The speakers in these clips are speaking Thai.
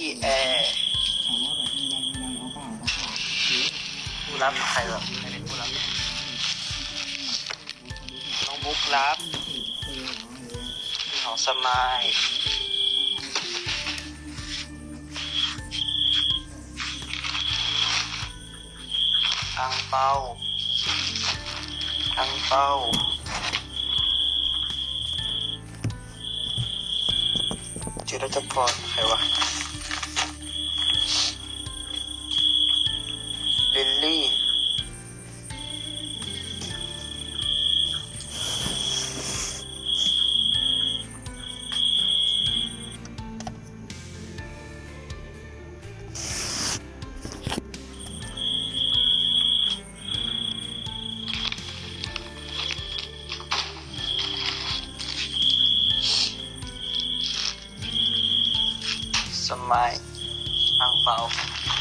ที่แอร์ผู้รับใครแบบใครเป็นผู้รับน้องบุ๊กรับของสมายอังเปาอังเปาจิรัจพรใครวะ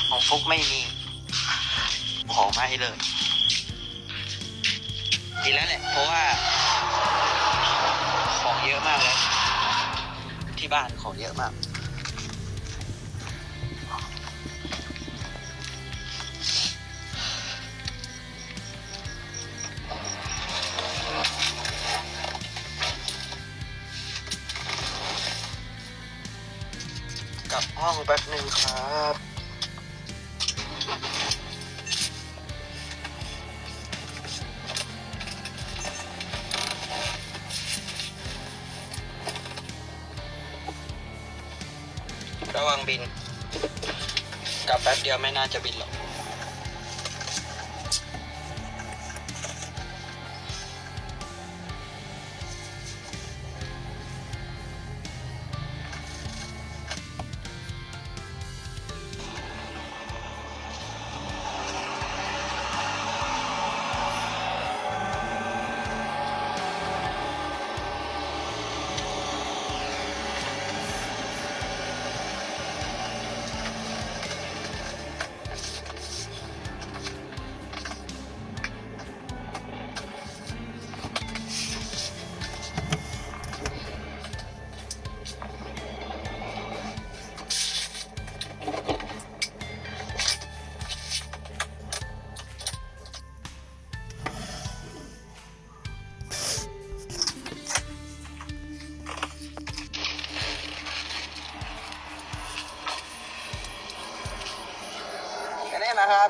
ของฟุกไม่มี ขอมาให้เลย ดีแล้วแหละ เพราะว่า ของเยอะมากเลย ที่บ้านของเยอะมาก กลับห้องแป๊บหนึ่งครับ ระวังบินกลับแป๊บเดียวไม่น่าจะบินหรอก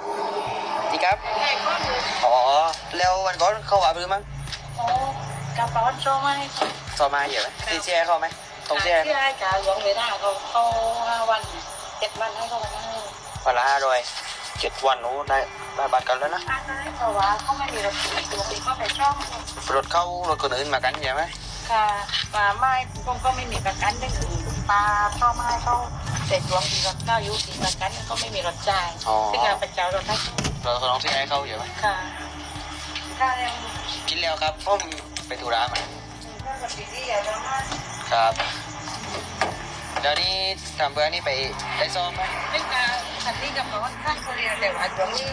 ครับดีครับใช่ก็คืออ๋อ แล้ววันก่อนเข้าวัดหรือมั้งโอ้กระเป๋าโชว์มาให้ต่อมาเยอะไหมตีแช่เข้าไหมตรงแช่ที่ให้จ่ายหลวงเวลาเขาเขาห้าวันเจ็ดวันให้เขาวันนั้นเลยวันละห้าร้อยเจ็ดวันโอ้ได้ได้บัตรกันแล้วนะอันนั้นเพราะว่าเขาไม่มีรถตัวปีเขาไปช่องรถเข้ารถคนอื่นมากันใช่ไหมค่ะมาไม่คงก็ไม่มีประกันนั่นคือปลาพ่อไม้เขา เสร็จหลวงดีรถเก้ายุดีประกันก็ไม่มีรถจ่ายอ๋อ ซึ่งการประจารถให้เราก็ต้องที่ให้เข้าเยอะไหมค่ะถ้ายังกินแล้วครับผมไปธุระมาถ้ากับปีที่ใหญ่แล้วมากครับเดี๋ยวนี้ทำเพื่อนนี่ไปได้ซ้อมไหมซึ่งการคันนี้กับเขาข้างคนเรียนแต่ว่าช่วงนี้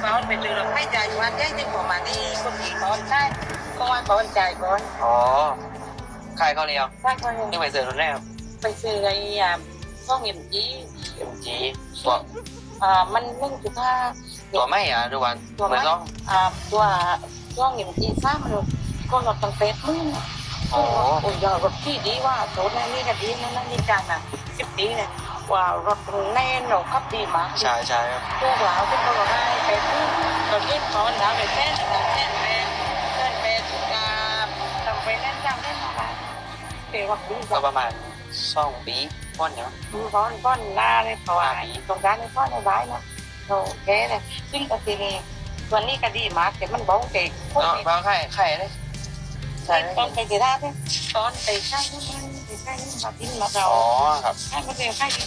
เขาไปซื้อรถไม่จ่ายวันได้จึงผมมาที่คนขี่เขาใช่ก็ว่าเขาจ่ายก่อนอ๋อขายข้าวเหนียวใช่เขาเลยนี่ไปเจอรุ่นแรกไปซื้อไอ้อ่า ข้องเอ็มจีเอ็มจีตัวอ่ามันนึ่งจุดห้าตัวไม่อะดูวันตัวเหมืมัองอ่าตัวข้องเอ็มจีสามันก็รถตังเป็ดมึงโอ้โอ้ยรถที่ดีว่าโซนนี่ก็ดีนั่นนี่จานอะสิบปีเนี่ยว่ารถแน่นหนขับดีมากใช่ใช่ครับพวกเราที่เขาบอกให้เป็ดมึงเราเล่นตอนแล้วไปเต้นเต้นเป็ดเต้นเป็ดกาทำไปเล่นจังเล่นมาเดี๋ยวว่าดีกก็ประมาณสองปี ป้อนเนี่ยมั้งดูก้อนก้อนหน้าเลยเพราะว่าตรงด้านนี้ก้อนในร้ายนะโอเคเลยซึ่งก็ทีนี้ตัวนี้ก็ดีมากแต่มันบ้องเด็กพวกเนาะนี้บางไข่ไข่เลยใช่ตอนไปจีราเนี่ยตอนไปใช่นั่นไปใช่นั่นมาทิ้งมาเราอ๋อครับใช่มาเร็วใช่ดิ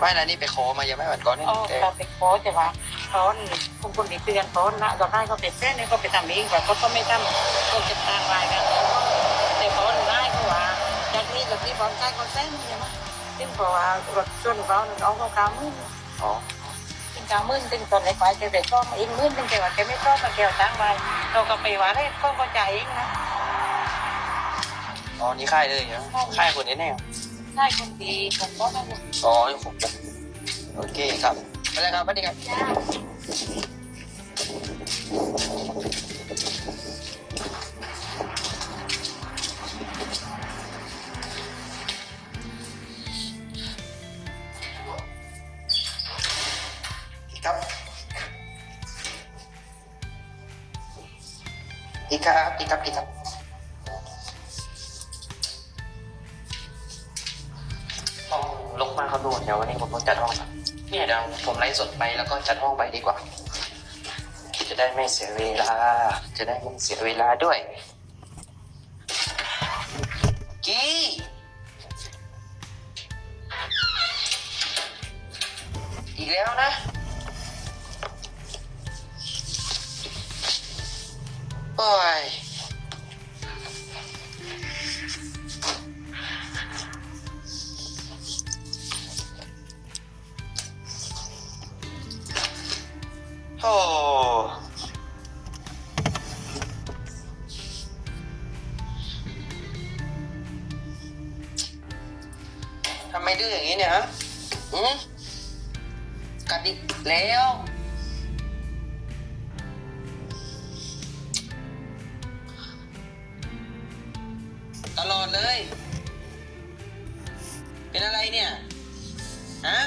ไม่นะนี่ไปโคมาเยอะไหมวันก่อนนี่อ๋อแต่เราไปโค้ชใช่ไหมตอนคุณคนนี้เตือนตอนนะเราได้ก็เป็นเส้นนี่ก็ไปทำเองแต่ก็ไม่ทำก็จะต่างรายกัน นี้จากนี้ตอนใช้ก็เส้นใช่ไหมซึ่งเพราะว่ารถชนเขาเนี่ยเอาเขากำมืออ๋อตึงกลางมื่นตึงตอนเล็กไปจะไปชอบอีกมื่นตึงแกว่าแกไม่ชอบมาแกวจ้างไปเราก็ไปว่าได้ก็ก็จ่ายเองนะอ๋อนี่ค่ายเลยเหรอค่ายคนนี้แน่ใช่คนดีผมก็ได้ลูกอ๋ออยู่ผมโอเคครับไปเลยครับสวัสดีครับ อีครับอีครับอีครับห้องลกมากครับทุกคนเดี๋ยววันนี้ผมต้องจัดห้องครับเนี่ยเดี๋ยวผมไลฟ์สดไปแล้วก็จัดห้องไปดีกว่า จะได้ไม่เสียเวลา จะได้ไม่เสียเวลาด้วย กี้อีกแล้วนะ โอ้ยโอ้ทำไมดื้ออย่างนี้เนี่ยฮะอืมกัดอีกแล้ว เลย เป็นอะไรเนี่ย ฮะ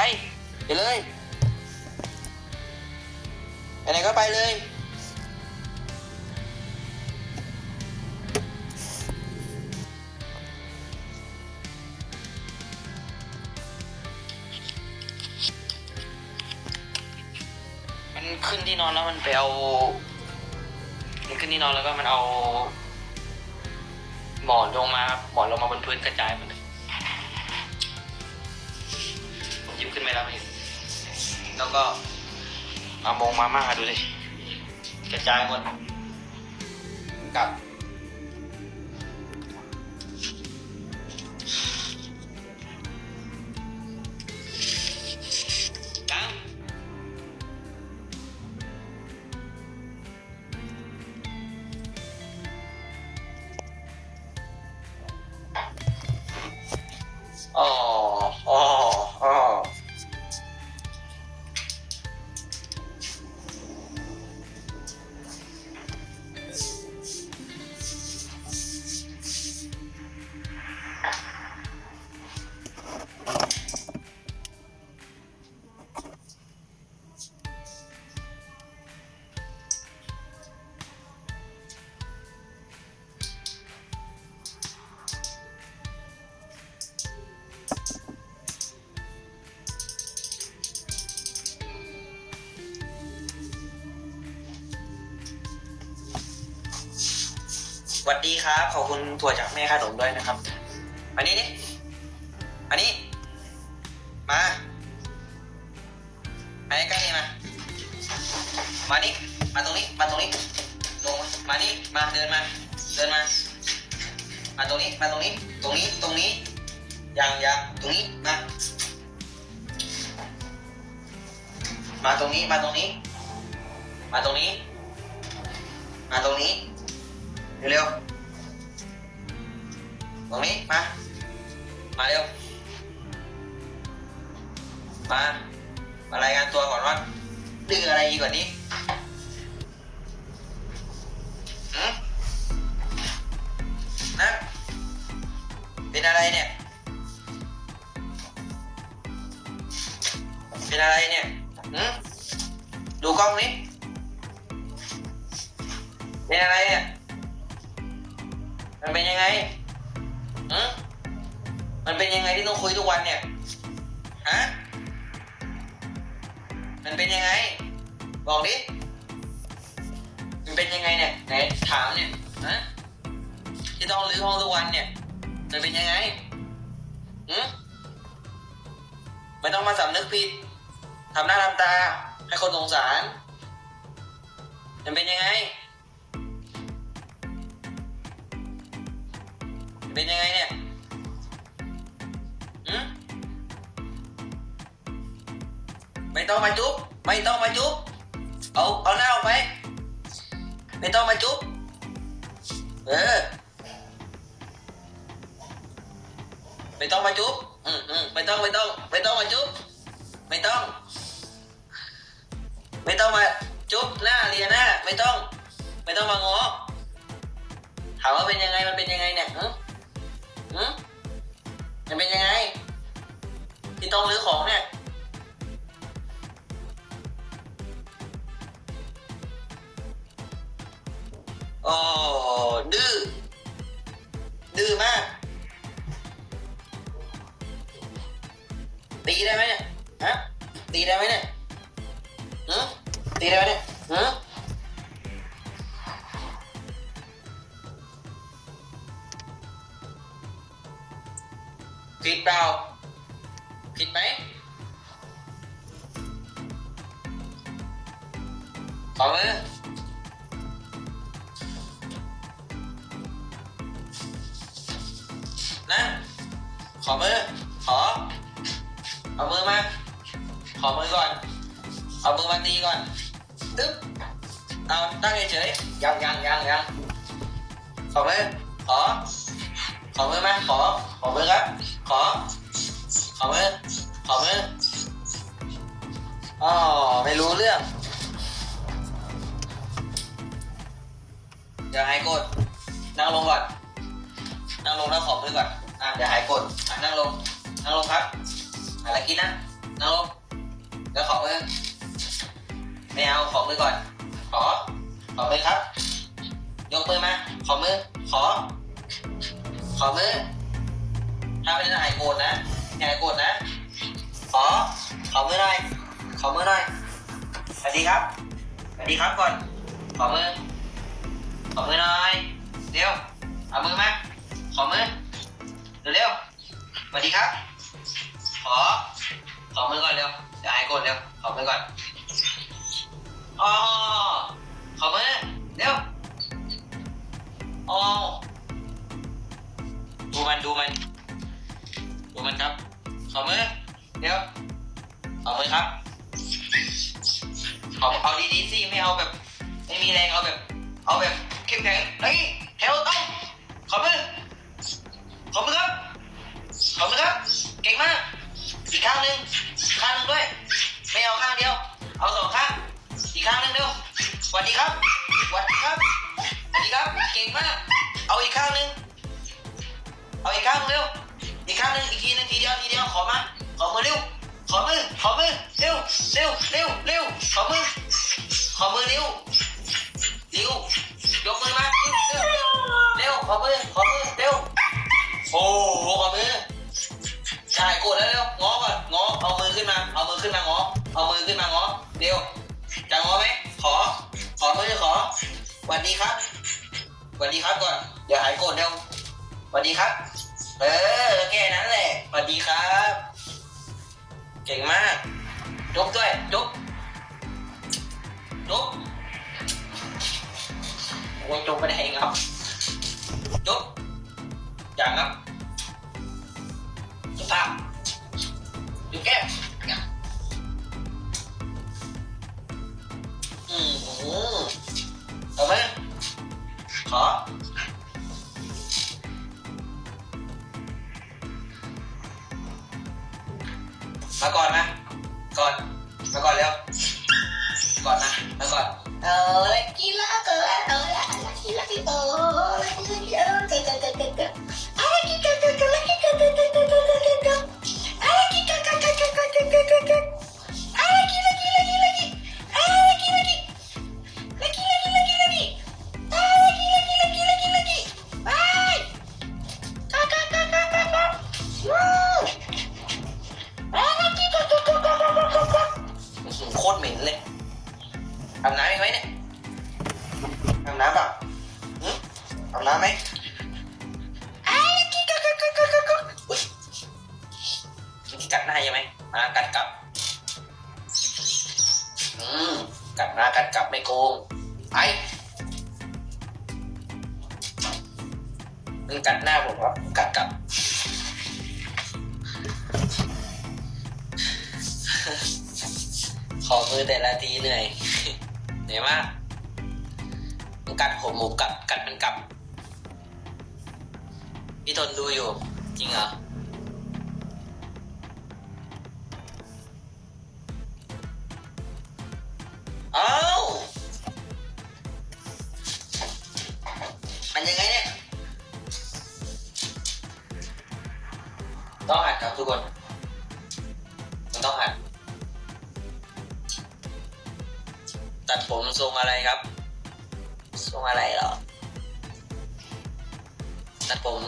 ไปเลย ไปไหนก็ไปเลยมันขึ้นที่นอนแล้วมันไปเอา มันขึ้นที่นอนแล้วก็มันเอา หมอนลงมาหมอนลงมาบนพื้นกระจายมัน ขึ้นไปแล้วพี่แล้วก็มามงมาม่าดูดิกระจายหมดกลับ วัสดีครับ ขอบคุณถั่วจากแม่ขนมด้วยนะครับมานี่นี่มานี่มามาใกล้ๆนี่มา มานี่ มาตรงนี้ มาตรงนี้ ลงมามานี่ มาเดินมา เดินมา มาตรงนี้ มาตรงนี้ ตรงนี้ ตรงนี้ยังยังตรงนี้ มา มาตรงนี้ มาตรงนี้ มาตรงนี้ มาตรงนี้ เร็วๆตรงนี้มา มาเร็ว มา มารายงานตัวก่อนว่าดื้ออะไรอีกกว่านี้หืมนะเป็นอะไรเนี่ย เป็นอะไรเนี่ยหืมดูกล้องนี้เป็นอะไรเนี่ย มันเป็นยังไงหืมมันเป็นยังไงที่ต้องคุยทุกวันเนี่ย ฮะ มันเป็นยังไง บอกดิ มันเป็นยังไงเนี่ย ไหนถามเนี่ยนะที่ต้องรื้อห้องทุกวันเนี่ย มันเป็นยังไงหืมไม่ต้องมาสำนึกผิดทำหน้าทำตา ให้คนสงสาร มันเป็นยังไง เป็นยังไงเนี่ยหืมไม่ต้องมาจุ๊บ ไม่ต้องมาจุ๊บ เอา เอาหน้าออกไป ไม่ต้องมาจุ๊บ เออ ไม่ต้องมาจุ๊บ อืมอืมไม่ต้อง ไม่ต้อง ไม่ต้องมาจุ๊บ ไม่ต้อง ไม่ต้องมาจุ๊บหน้าเลียหน้า ไม่ต้อง ไม่ต้องมางอถามว่าเป็นยังไง มันเป็นยังไงเนี่ย หืมมันเป็นยังไง ที่ต้องรื้อของเนี่ย โอ้ดื้อ ดื้อมาก ตีได้ไหมเนี่ย ฮะ ตีได้ไหมเนี่ยหืมตีได้ไหมเนี่ย ขอมือนะขอมือ ขอ เอามือมา ขอมือก่อน เอามือมาตีก่อนตึ๊บเอาตั้งเฉยๆยังยังยังยังขอมือ ขอ ขอมือมา ขอ ขอมือครับ ขอ ขอมือ ขอมืออ๋อไม่รู้เรื่อง เดี๋ยวหายโกรธนั่งลงก่อน นั่งลงแล้วขอมือก่อน อะเดี๋ยวหายโกรธอะนั่งลง นั่งลงครับอะไรกินนะ นั่งลงแล้วขอมือ ไม่เอาขอมือก่อน ขอ ขอมือครับ ยกมือมา ขอมือ ขอ ขอมือ ถ้าไม่ได้หายโกรธนะหายโกรธนะ ขอ ขอมือหน่อย ขอมือหน่อยสวัสดีครับสวัสดีครับก่อน ขอมือ ขอมือหน่อยเร็วเอามือมาขอมือเร็วๆสวัสดีครับ ขอ ขอมือก่อนเร็วเดี๋ยวหายโกรธเร็วขอมือก่อนอ๋อขอมือเร็วอ๋อดูมันดูมันดูมันครับ ขอมือเร็วขอมือครับขอเอาดีๆสิไม่เอาแบบ ไม่มีแรงเอาแบบ เอาแบบ เข้มแข็งเฮ้ยเฮลต้อง ดีครับสวัสดีครับก่อนเดี๋ยวหายโกรธเร็วสวัสดีครับ เออแค่นั้นแหละสวัสดีครับ เก่งมากจุ๊บด้วยจุ๊บจุ๊บโอ้ยจุ๊บไม่ได้ครับจุ๊บอย่างครับ นากัดกลับไม่โกงไปมันกัดหน้าผมครับกัดกลับขอมือแต่ละทีเหนื่อยเหนื่อยมากมันกัดผมหมูกัดกัดมันกลับพี่ทนดูอยู่ จริงเหรอ ทุกคน มันต้องหัด ตัดผมทรงอะไรครับ ทรงอะไรเหรอ ตัดผม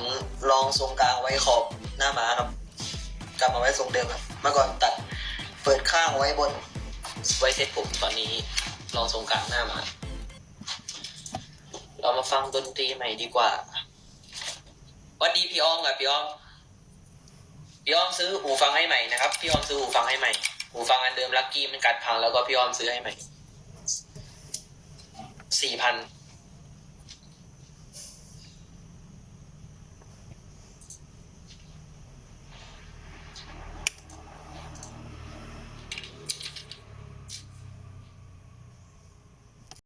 ลองทรงกลางไว้ขอบหน้าม้าครับ กลับมาไว้ทรงเดิมครับ เมื่อก่อนตัดเปิดข้างไว้บน ไว้เซ็ตผมตอนนี้ลองทรงกลางหน้าม้าเรามาฟังดนตรีใหม่ดีกว่าวัดดีพี่อ้อมกับพี่อ้อม พี่อ้อมซื้อหูฟังให้ใหม่นะครับ พี่อ้อมซื้อหูฟังให้ใหม่ หูฟังอันเดิมลักกี้มันกัดพังแล้วก็พี่อ้อมซื้อให้ใหม่สี่พัน